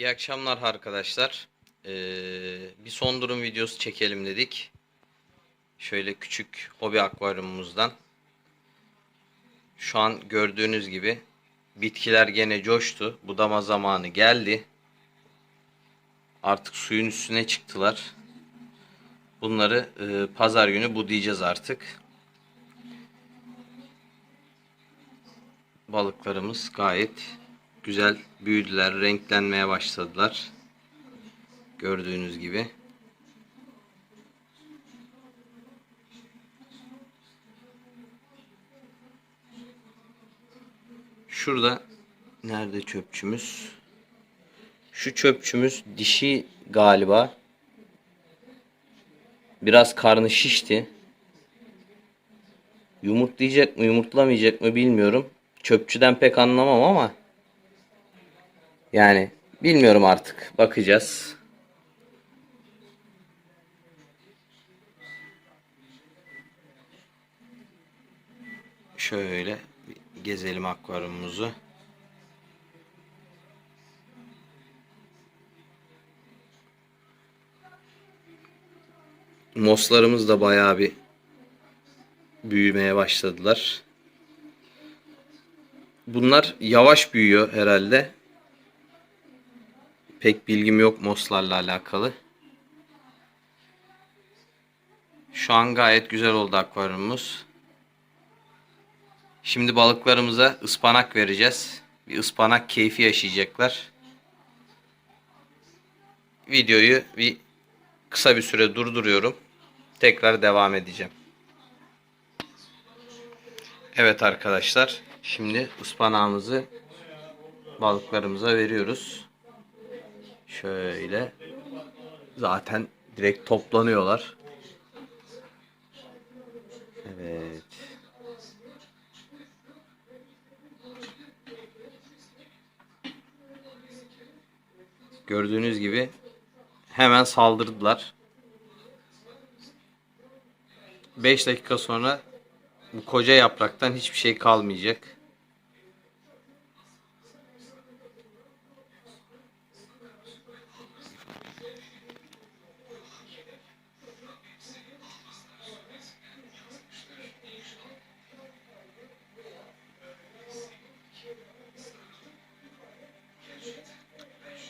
İyi akşamlar arkadaşlar. Ee, bir son durum videosu çekelim dedik. Şöyle küçük hobi akvaryumumuzdan. Şu an gördüğünüz gibi bitkiler gene coştu. Budama zamanı geldi. Artık suyun üstüne çıktılar. Bunları e, pazar günü budayacağız artık. Balıklarımız gayet güzel büyüdüler, renklenmeye başladılar. Gördüğünüz gibi. Şurada nerede çöpçümüz? Şu çöpçümüz dişi galiba. Biraz karnı şişti. Yumurtlayacak mı yumurtlamayacak mı bilmiyorum. Çöpçüden pek anlamam ama yani bilmiyorum artık. Bakacağız. Şöyle gezelim akvaryumumuzu. Moslarımız da bayağı bir büyümeye başladılar. Bunlar yavaş büyüyor herhalde. Pek bilgim yok moslarla alakalı. Şu an gayet güzel oldu akvaryumumuz. Şimdi balıklarımıza ıspanak vereceğiz. Bir ıspanak keyfi yaşayacaklar. Videoyu bir kısa bir süre durduruyorum. Tekrar devam edeceğim. Evet arkadaşlar. Şimdi ıspanağımızı balıklarımıza veriyoruz. Şöyle. Zaten direkt toplanıyorlar. Evet. Gördüğünüz gibi hemen saldırdılar. 5 dakika sonra bu koca yapraktan hiçbir şey kalmayacak.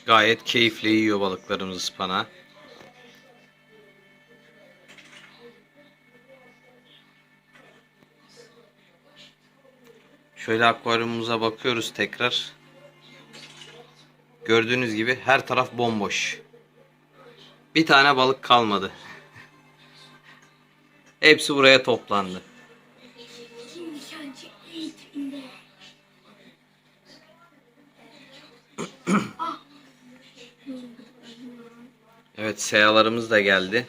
Gayet keyifli yiyor balıklarımız ıspanağı. Şöyle akvaryumumuza bakıyoruz tekrar. Gördüğünüz gibi her taraf bomboş. Bir tane balık kalmadı. Hepsi buraya toplandı. Evet seyalarımız da geldi.